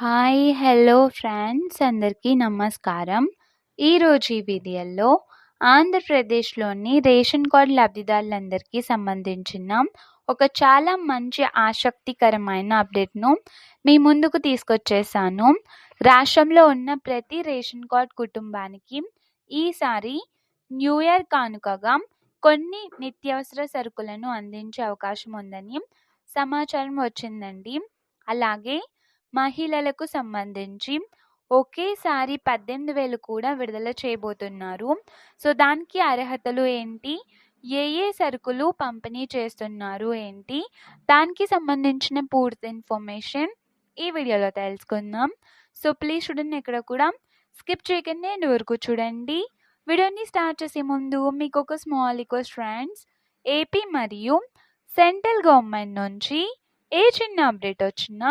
Hi hello friends. అందరికీ నమస్కారం. ఈరోజు ఈ వీడియోలో ఆంధ్రప్రదేశ్లోని రేషన్ కార్డు లబ్ధిదారులందరికీ సంబంధించిన ఒక చాలా మంచి ఆసక్తికరమైన అప్డేట్ను మీ ముందుకు తీసుకొచ్చేసాను. రాష్ట్రంలో ఉన్న ప్రతి రేషన్ కార్డ్ కుటుంబానికి ఈసారి న్యూ ఇయర్ కానుకగా కొన్ని నిత్యావసర సరుకులను అందించే అవకాశం ఉందని సమాచారం వచ్చిందండి. అలాగే మహిళలకు సంబంధించి ఒకేసారి పద్దెనిమిది వేలు కూడా విడుదల చేయబోతున్నారు. సో దానికి అర్హతలు ఏంటి? ఏ ఏ సరుకులు పంపిణీ చేస్తున్నారు ఏంటి? దానికి సంబంధించిన పూర్తి ఇన్ఫర్మేషన్ ఈ వీడియోలో తెలుసుకుందాం. సో ప్లీజ్ చూడండి ఇక్కడ కూడా. స్కిప్ చేయకుండా నేను వరకు చూడండి. వీడియోని స్టార్ట్ చేసే ముందు మీకు ఒక స్మాల్ రిక్వెస్ట్ ఫ్రెండ్స్. ఏపీ మరియు సెంట్రల్ గవర్నమెంట్ నుంచి ఏ చిన్న అప్డేట్ వచ్చినా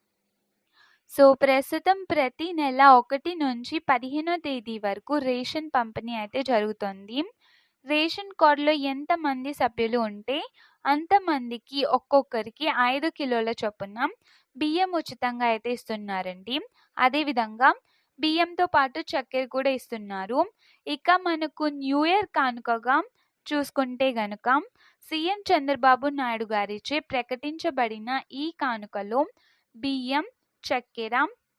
సో ప్రస్తుతం ప్రతి నెల ఒకటి నుంచి పదిహేనో తేదీ వరకు రేషన్ పంపిణీ అయితే జరుగుతుంది. రేషన్ కార్డులో ఎంతమంది సభ్యులు ఉంటే అంతమందికి ఒక్కొక్కరికి ఐదు కిలోల చొప్పున బియ్యం ఉచితంగా అయితే ఇస్తున్నారండి. అదేవిధంగా బియ్యంతో పాటు చక్కెర కూడా ఇస్తున్నారు. ఇక మనకు న్యూ ఇయర్ కానుకగా చూసుకుంటే గనుక సీఎం చంద్రబాబు నాయుడు గారిచే ప్రకటించబడిన ఈ కానుకలో బియ్యం చక్కెర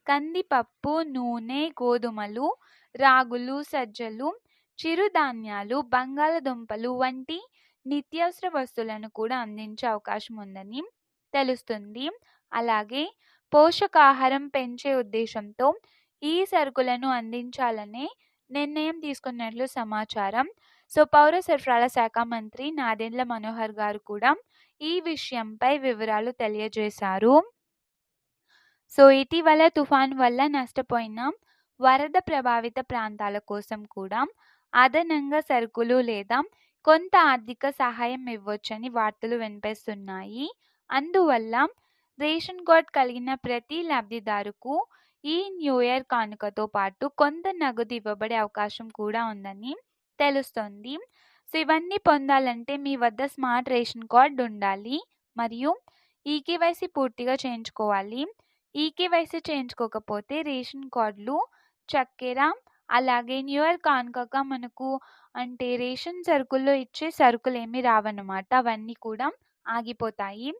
కందిపప్పు నూనె గోధుమలు రాగులు సజ్జలు చిరుధాన్యాలు బంగాళదుంపలు వంటి నిత్యావసర వస్తువులను కూడా అందించే అవకాశం ఉందని తెలుస్తుంది. అలాగే పోషకాహారం పెంచే ఉద్దేశంతో ఈ సరుకులను అందించాలనే నిర్ణయం తీసుకున్నట్లు సమాచారం. సో పౌర సరఫరాల శాఖ మంత్రి నాదెండ్ల మనోహర్ గారు కూడా ఈ విషయంపై వివరాలు తెలియజేశారు. సో ఇటీవల తుఫాన్ వల్ల నష్టపోయిన వరద ప్రభావిత ప్రాంతాల కోసం కూడా అదనంగా సరుకులు లేదా కొంత ఆర్థిక సహాయం ఇవ్వొచ్చని వార్తలు వినిపిస్తున్నాయి. అందువల్ల రేషన్ కార్డ్ కలిగిన ప్రతి లబ్ధిదారుకు ఈ న్యూ ఇయర్ కానుకతో పాటు కొంత నగదు ఇవ్వబడే అవకాశం కూడా ఉందని తెలుస్తుంది. సో ఇవన్నీ పొందాలంటే మీ వద్ద స్మార్ట్ రేషన్ కార్డ్ ఉండాలి. మరియు ఈకేవైసీ పూర్తిగా చేయించుకోవాలి. ఈకేవైసీ చేయించుకోకపోతే రేషన్ కార్డులు చక్కెర అలాగే న్యూ ఇయర్ కానుకగా మనకు అంటే రేషన్ సరుకుల్లో ఇచ్చే సరుకులు ఏమీ రావన్నమాట. అవన్నీ కూడా ఆగిపోతాయి.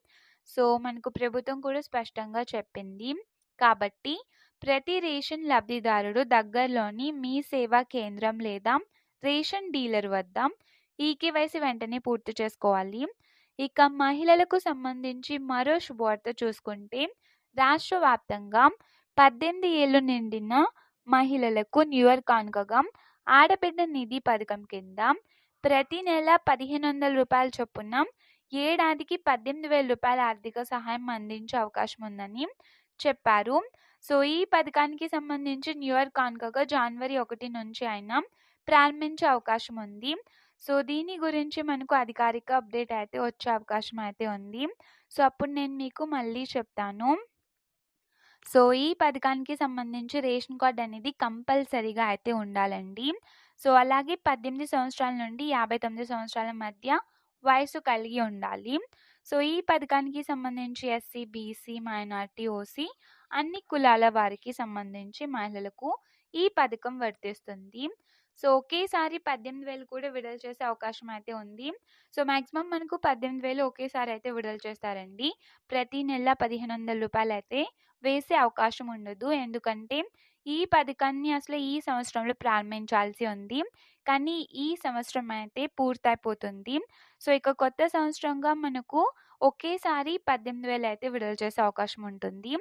సో మనకు ప్రభుత్వం కూడా స్పష్టంగా చెప్పింది. కాబట్టి ప్రతి రేషన్ లబ్ధిదారుడు దగ్గరలోని మీ సేవా కేంద్రం లేదా రేషన్ డీలర్ వద్ద కేవైసీ వెంటనే పూర్తి చేసుకోవాలి. ఇక మహిళలకు సంబంధించి మరో శుభవార్త చూసుకుంటే రాష్ట్ర వ్యాప్తంగా పద్దెనిమిది ఏళ్ళు నిండిన మహిళలకు న్యూయర్ కానుకగా ఆడబిడ్డ నిధి పథకం కింద ప్రతి నెల పదిహేను వందల రూపాయల చొప్పున ఏడాదికి పద్దెనిమిది వేల రూపాయల ఆర్థిక సహాయం అందించే అవకాశం ఉందని చెప్పారు. సో ఈ పథకానికి సంబంధించి న్యూ ఇయర్ కానుకగా జనవరి ఒకటి నుంచి అయినా ప్రారంభించే అవకాశం ఉంది. సో దీని గురించి మనకు అధికారిక అప్డేట్ అయితే వచ్చే అవకాశం అయితే ఉంది. సో అప్పుడు నేను మీకు మళ్ళీ చెప్తాను. సో ఈ పథకానికి సంబంధించి రేషన్ కార్డ్ అనేది కంపల్సరీగా అయితే ఉండాలండి. సో అలాగే పద్దెనిమిది సంవత్సరాల నుండి యాభై తొమ్మిది సంవత్సరాల మధ్య వయసు కలిగి ఉండాలి. సో ఈ పథకానికి సంబంధించి ఎస్సీ బీసీ మైనార్టీ ఓసీ అన్ని కులాల వారికి సంబంధించి మహిళలకు ఈ పథకం వర్తిస్తుంది. సో ఒకేసారి పద్దెనిమిది వేలు కూడా విడుదల చేసే అవకాశం అయితే ఉంది. సో మ్యాక్సిమం మనకు పద్దెనిమిది వేలు ఒకేసారి అయితే విడుదల చేస్తారండి. ప్రతి నెల పదిహేను వందల రూపాయలు అయితే వేసే అవకాశం ఉండదు. ఎందుకంటే ఈ పథకాన్ని అసలు ఈ సంవత్సరంలో ప్రారంభించాల్సి ఉంది. కానీ ఈ సంవత్సరం అయితే పూర్తయిపోతుంది. సో ఇక కొత్త సంవత్సరంగా మనకు ఒకేసారి పద్దెనిమిది వేలు అయితే విడుదల చేసే అవకాశం ఉంటుంది.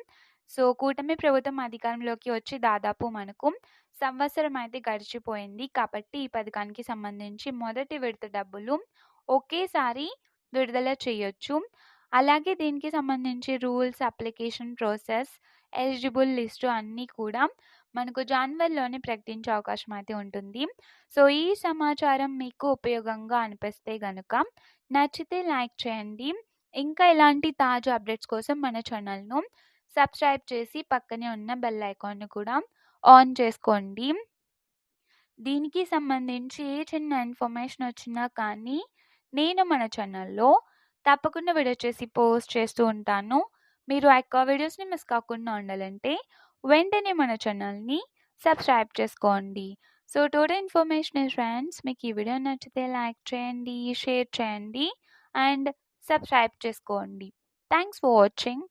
సో కూటమి ప్రభుత్వం అధికారంలోకి వచ్చి దాదాపు మనకు సంవత్సరం అయితే గడిచిపోయింది. కాబట్టి ఈ పథకానికి సంబంధించి మొదటి విడత డబ్బులు ఒకేసారి విడుదల చేయొచ్చు. అలాగే దీనికి సంబంధించి rules application process eligible list అన్నీ కూడా మనకు జనవరిలోనే ప్రకటించే అవకాశం అయితే ఉంటుంది. సో ఈ సమాచారం మీకు ఉపయోగంగా అనిపిస్తే గనుక నచ్చితే లైక్ చేయండి. ఇంకా ఇలాంటి తాజా అప్డేట్స్ కోసం మన ఛానల్ను సబ్స్క్రైబ్ చేసి పక్కనే ఉన్న బెల్ ఐకాన్ను కూడా ఆన్ చేసుకోండి. దీనికి సంబంధించి ఏ చిన్న ఇన్ఫర్మేషన్ వచ్చినా కానీ నేను మన ఛానల్లో తప్పకుండా వీడియో చేసి పోస్ట్ చేస్తూ ఉంటాను. మీరు ఆ యొక్క వీడియోస్ని మిస్ కాకుండా ఉండాలంటే వెంటనే మన ఛానల్ని సబ్స్క్రైబ్ చేసుకోండి. సో టోటల్ ఇన్ఫర్మేషన్ ఫ్రెండ్స్ మీకు ఈ వీడియో నచ్చితే లైక్ చేయండి షేర్ చేయండి అండ్ సబ్స్క్రైబ్ చేసుకోండి. Thanks for watching.